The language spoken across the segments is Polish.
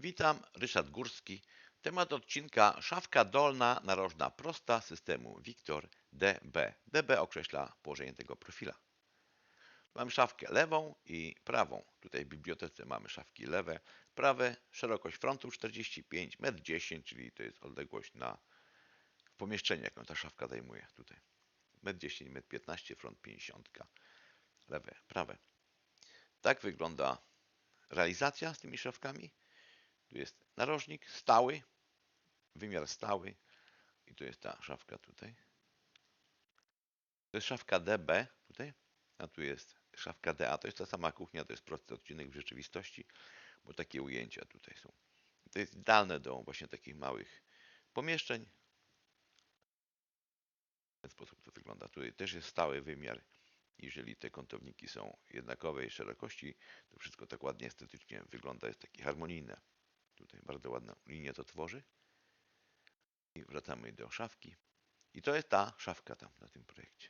Witam, Ryszard Górski. Temat odcinka szafka dolna narożna prosta systemu Victor DB. DB określa położenie tego profila. Mamy szafkę lewą i prawą. Tutaj w bibliotece mamy szafki lewe, prawe, szerokość frontu 45, 1,10 m, czyli to jest odległość na pomieszczenie, jaką ta szafka zajmuje tutaj. 1,10 m, 1,15 m, front 50, lewe, prawe. Tak wygląda realizacja z tymi szafkami. Tu jest narożnik stały, wymiar stały i tu jest ta szafka tutaj. To jest szafka DB tutaj, a tu jest szafka DA. To jest ta sama kuchnia, to jest prosty odcinek w rzeczywistości, bo takie ujęcia tutaj są. To jest idealne do właśnie takich małych pomieszczeń. W ten sposób to wygląda. Tutaj też jest stały wymiar. Jeżeli te kątowniki są jednakowej szerokości, to wszystko tak ładnie estetycznie wygląda, jest takie harmonijne. Tutaj bardzo ładną linię to tworzy. I wracamy do szafki. I to jest ta szafka tam na tym projekcie.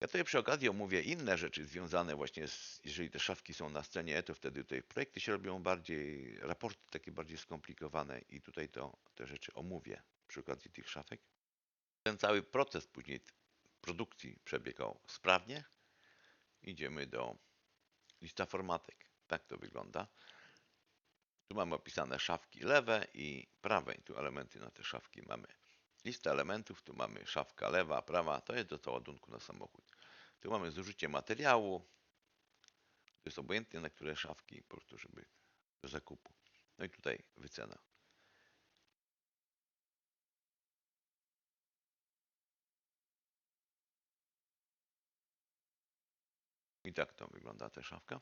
Ja tutaj przy okazji omówię inne rzeczy związane właśnie z, jeżeli te szafki są na scenie, to wtedy tutaj projekty się robią bardziej, raporty takie bardziej skomplikowane i tutaj to te rzeczy omówię przy okazji tych szafek. Ten cały proces później produkcji przebiegał sprawnie. Idziemy do lista formatek. Tak to wygląda. Tu mamy opisane szafki lewe i prawe. Tu elementy na te szafki mamy. Lista elementów, tu mamy szafka lewa, prawa. To jest do ładunku na samochód. Tu mamy zużycie materiału. To jest obojętnie na które szafki, po prostu, żeby do zakupu. No i tutaj wycena. I tak to wygląda ta szafka.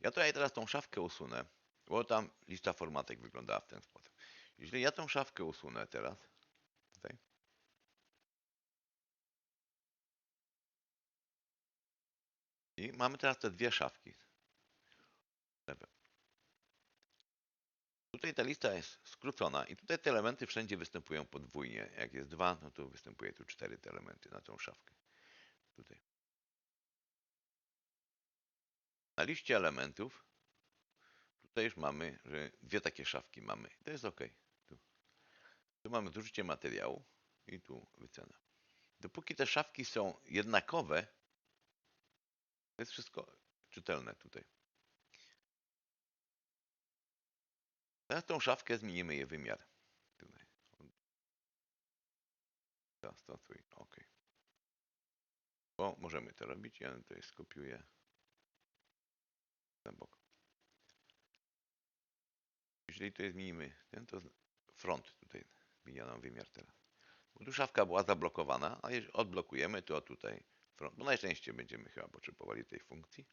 Ja tutaj teraz tą szafkę usunę, bo tam lista formatek wyglądała w ten sposób. Jeżeli ja tą szafkę usunę teraz, tutaj, i mamy teraz te dwie szafki. Tutaj ta lista jest skrócona i tutaj te elementy wszędzie występują podwójnie. Jak jest dwa, no to występuje tu cztery te elementy na tą szafkę. Tutaj. Na liście elementów tutaj już mamy, że dwie takie szafki mamy. To jest ok. Tu, tu mamy zużycie materiału i tu wycena. Dopóki te szafki są jednakowe, to jest wszystko czytelne tutaj. Teraz tą szafkę zmienimy jej wymiar. Tutaj. Zastosuj. OK. Bo możemy to robić. Ja tutaj skopiuję na bok. Jeżeli tutaj zmienimy ten, to front tutaj zmienia nam wymiar teraz. Bo tu szafka była zablokowana, a jeżeli odblokujemy, to tutaj front. Bo najczęściej będziemy chyba potrzebowali tej funkcji.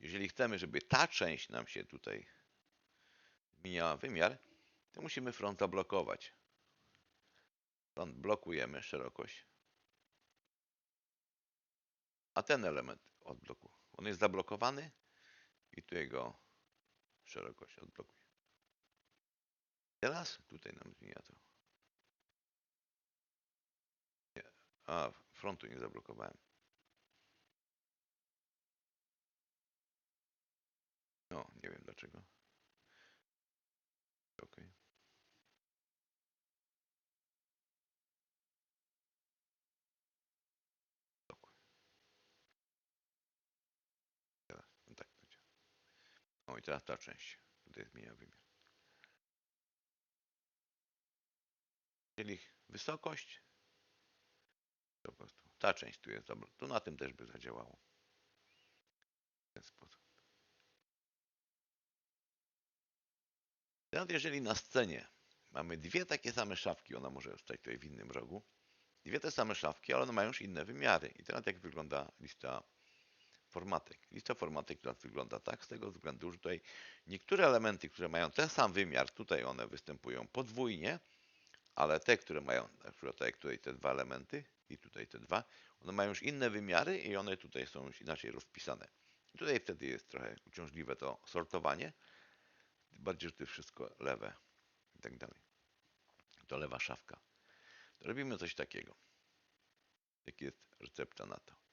Jeżeli chcemy, żeby ta część nam się tutaj zmieniała wymiar, to musimy front zablokować. Front blokujemy szerokość, a ten element odbloku. On jest zablokowany i tu jego szerokość odblokuje. Teraz tutaj nam zmienia to. Nie. A, frontu nie zablokowałem. No, nie wiem dlaczego. Ok. Teraz, no tak będzie. O i teraz ta część. Tutaj zmienia wymiar. Czyli wysokość. Po prostu ta część tu jest dobra. Tu na tym też by zadziałało. W ten sposób. Teraz jeżeli na scenie mamy dwie takie same szafki, ona może stać tutaj w innym rogu, dwie te same szafki, ale one mają już inne wymiary. I teraz jak wygląda lista formatek. Lista formatek teraz wygląda tak z tego względu, że tutaj niektóre elementy, które mają ten sam wymiar, tutaj one występują podwójnie, ale te, które mają, na przykład tak jak tutaj te dwa elementy i tutaj te dwa, one mają już inne wymiary i one tutaj są już inaczej rozpisane. I tutaj wtedy jest trochę uciążliwe to sortowanie, bardziej, że to jest wszystko lewe i tak dalej. To lewa szafka. To robimy coś takiego. Jaka jest recepta na to?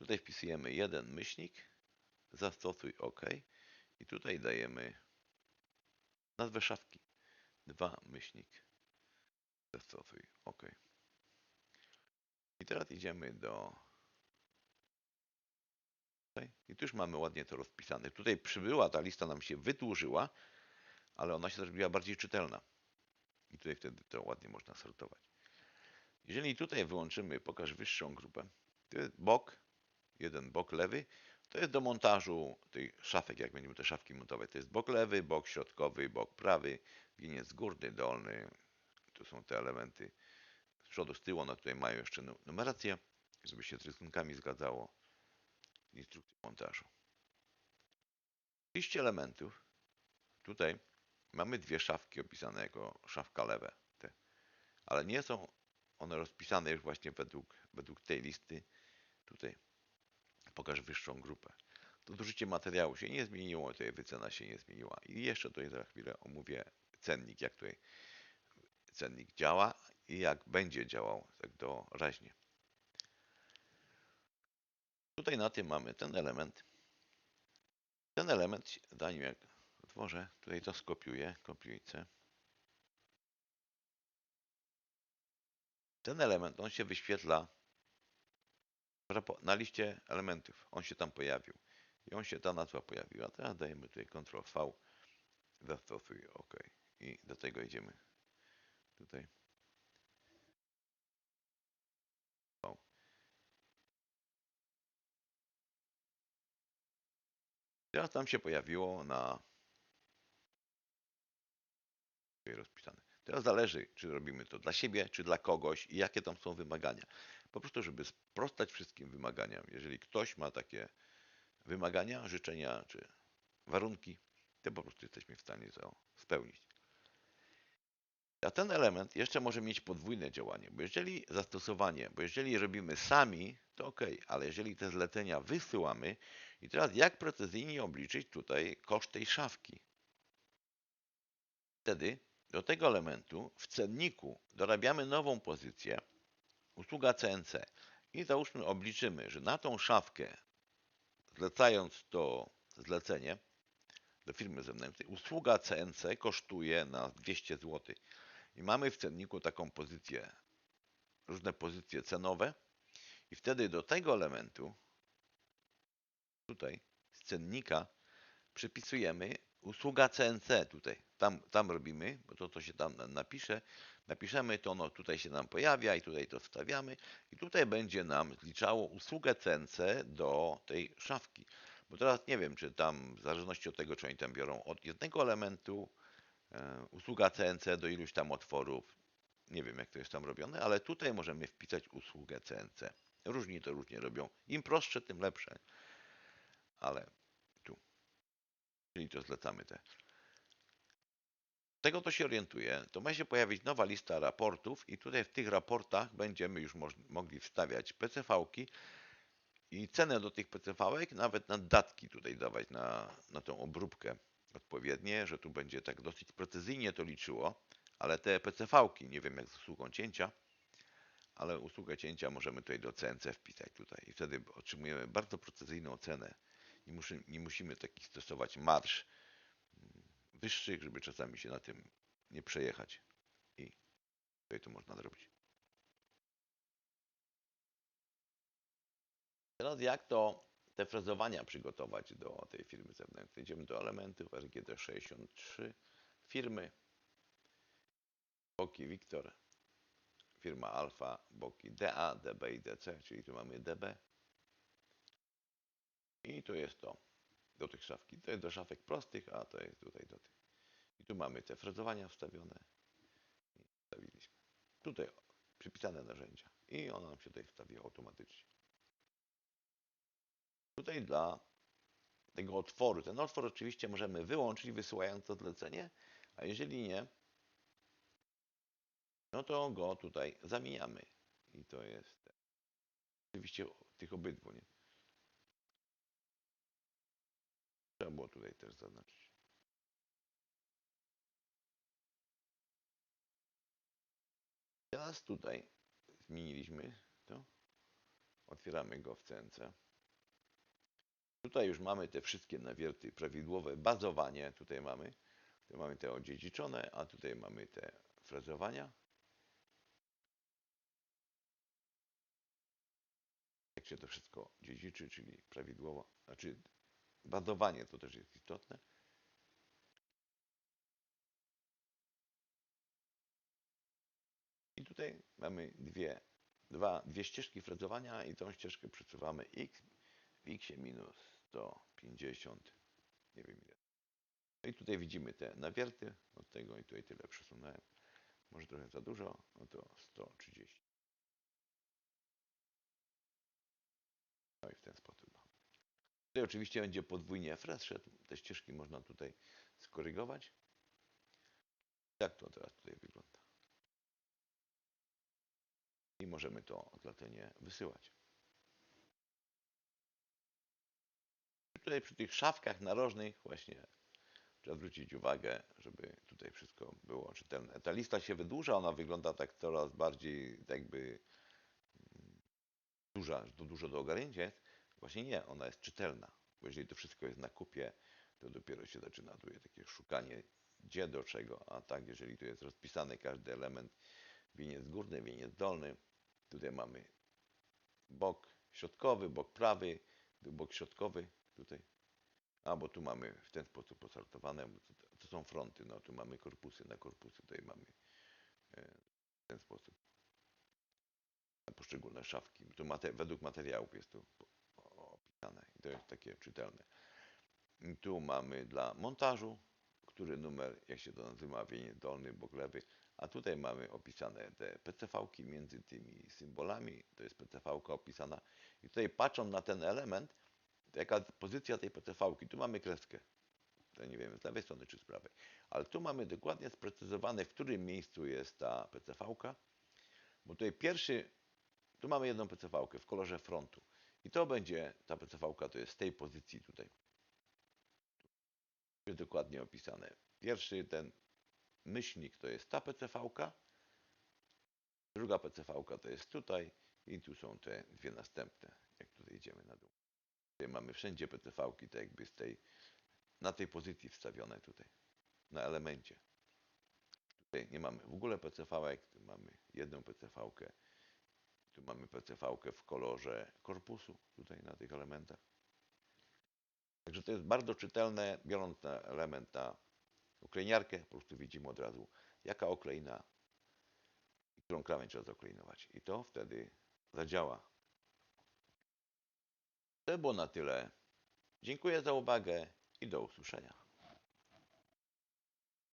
Tutaj wpisujemy jeden myślnik, zastosuj OK I tutaj dajemy nazwę szafki. 2 myślnik. Zastosuj. OK. I teraz idziemy do. I tu już mamy ładnie to rozpisane. Tutaj przybyła, ta lista nam się wydłużyła, ale ona się zrobiła bardziej czytelna. I tutaj wtedy to ładnie można sortować. Jeżeli tutaj wyłączymy pokaż wyższą grupę, to jest bok, jeden bok lewy, to jest do montażu tych szafek, jak będziemy te szafki montować. To jest bok lewy, bok środkowy, bok prawy, winiec górny, dolny. To są te elementy z przodu, z tyłu. One tutaj mają jeszcze numerację, żeby się z rysunkami zgadzało. Instrukcję montażu. Liście elementów. Tutaj mamy dwie szafki opisane jako szafka lewe. Te. Ale nie są one rozpisane już właśnie według, według tej listy. Tutaj pokaż wyższą grupę. To zużycie materiału się nie zmieniło, tutaj wycena się nie zmieniła. I jeszcze tutaj za chwilę omówię cennik, jak tutaj cennik działa i jak będzie działał tak doraźnie. Tutaj na tym mamy ten element. Ten element, zanim jak otworzę, tutaj to skopiuję, kopiujcie. Ten element, on się wyświetla na liście elementów. On się tam pojawił. I on się, ta nazwa pojawiła. Teraz dajemy tutaj Ctrl V. Zastosuj OK. I do tego idziemy tutaj. Teraz tam się pojawiło na rozpisane. Teraz zależy, czy robimy to dla siebie, czy dla kogoś i jakie tam są wymagania. Po prostu, żeby sprostać wszystkim wymaganiom. Jeżeli ktoś ma takie wymagania, życzenia czy warunki, to po prostu jesteśmy w stanie to spełnić. A ten element jeszcze może mieć podwójne działanie, bo jeżeli zastosowanie, bo jeżeli robimy sami, to ok, ale jeżeli te zlecenia wysyłamy i teraz jak precyzyjnie obliczyć tutaj koszt tej szafki? Wtedy do tego elementu w cenniku dorabiamy nową pozycję, usługa CNC i załóżmy obliczymy, że na tą szafkę zlecając to zlecenie do firmy zewnętrznej, usługa CNC kosztuje nas 200 zł. I mamy w cenniku taką pozycję, różne pozycje cenowe i wtedy do tego elementu tutaj z cennika przypisujemy usługa CNC tutaj. Tam, tam robimy, bo to co się tam napisze, napiszemy to, no tutaj się nam pojawia i tutaj to wstawiamy i tutaj będzie nam zliczało usługę CNC do tej szafki. Bo teraz nie wiem, czy tam w zależności od tego, czy oni tam biorą od jednego elementu, e, usługa CNC do iluś tam otworów, nie wiem jak to jest tam robione, ale tutaj możemy wpisać usługę CNC. Różni to różnie robią. Im prostsze, tym lepsze. Ale tu. Czyli to zlecamy te tego to się orientuje, to ma się pojawić nowa lista raportów i tutaj w tych raportach będziemy już mogli wstawiać PCV-ki i cenę do tych PCV-ek, nawet na datki tutaj dawać na, na tą obróbkę odpowiednie, że tu będzie tak dosyć precyzyjnie to liczyło, ale te PCV-ki, nie wiem jak z usługą cięcia, ale usługę cięcia możemy tutaj do CNC wpisać tutaj i wtedy otrzymujemy bardzo precyzyjną cenę. Nie, musi, nie musimy takich stosować marsz, wyższych, żeby czasami się na tym nie przejechać. I tutaj to można zrobić. Teraz jak to te frezowania przygotować do tej firmy zewnętrznej? Idziemy do elementów RGD63 firmy boki Wiktor, firma Alfa, boki DA, DB i DC, czyli tu mamy DB. I to jest to do tych szafki. To jest do szafek prostych, a to jest tutaj do tych. I tu mamy te frezowania wstawione. I wstawiliśmy. Tutaj przypisane narzędzia. I ona nam się tutaj wstawi automatycznie. Tutaj dla tego otworu, ten otwór oczywiście możemy wyłączyć wysyłając to zlecenie, a jeżeli nie, no to go tutaj zamieniamy. I to jest oczywiście tych obydwu, nie? Trzeba było tutaj też zaznaczyć. Teraz tutaj zmieniliśmy to. Otwieramy go w CNC. Tutaj już mamy te wszystkie nawierty prawidłowe, bazowanie tutaj mamy. Mamy te odziedziczone, a tutaj mamy te frezowania. Jak się to wszystko dziedziczy, czyli prawidłowo, znaczy bazowanie to też jest istotne. I tutaj mamy dwie, dwa, dwie ścieżki frezowania i tą ścieżkę przesuwamy x w x minus 150, nie wiem ile. No i tutaj widzimy te nawierty od tego i tutaj tyle przesunąłem. Może trochę za dużo, no to 130. No i w ten sposób. Tutaj oczywiście będzie podwójnie fres. Te ścieżki można tutaj skorygować. Jak to teraz tutaj wygląda? I możemy to odlatenie wysyłać. Tutaj przy tych szafkach narożnych właśnie trzeba zwrócić uwagę, żeby tutaj wszystko było czytelne. Ta lista się wydłuża, ona wygląda tak coraz bardziej tak jakby mm, duża, dużo do ogarnięcia jest. Właśnie nie, ona jest czytelna. Bo jeżeli to wszystko jest na kupie, to dopiero się zaczyna tutaj takie szukanie gdzie do czego, a tak jeżeli tu jest rozpisany każdy element, wieniec górny, wieniec dolny, tutaj mamy bok środkowy, bok prawy, bok środkowy, tutaj. A, bo tu mamy w ten sposób posortowane, to, są fronty, no tu mamy korpusy, na korpusy tutaj mamy e, w ten sposób poszczególne szafki. Tu według materiałów jest to i to jest takie czytelne. I tu mamy dla montażu, który numer, jak się to nazywa, wieniec dolny, bok lewy, a tutaj mamy opisane te PCV-ki między tymi symbolami, to jest PCV-ka opisana. I tutaj patrząc na ten element, jaka pozycja tej PCV-ki, tu mamy kreskę, to nie wiem, z lewej strony czy z prawej, ale tu mamy dokładnie sprecyzowane, w którym miejscu jest ta PCV-ka, bo tutaj pierwszy, tu mamy jedną PCV-kę w kolorze frontu i to będzie, ta PCV-ka to jest z tej pozycji tutaj. Tu jest dokładnie opisane. Pierwszy ten myślnik to jest ta PCV-ka, druga PCV-ka to jest tutaj i tu są te dwie następne, jak tutaj idziemy na dół. Tutaj mamy wszędzie PCV-ki, tak jakby z tej, na tej pozycji wstawione tutaj, na elemencie. Tutaj nie mamy w ogóle tu mamy jedną PCV-kę, tu mamy PCV-kę w kolorze korpusu, tutaj na tych elementach. Także to jest bardzo czytelne, biorąc na element na oklejniarkę, po prostu widzimy od razu, jaka okleina i którą krawędź trzeba zakleinować. I to wtedy zadziała. To było na tyle. Dziękuję za uwagę i do usłyszenia.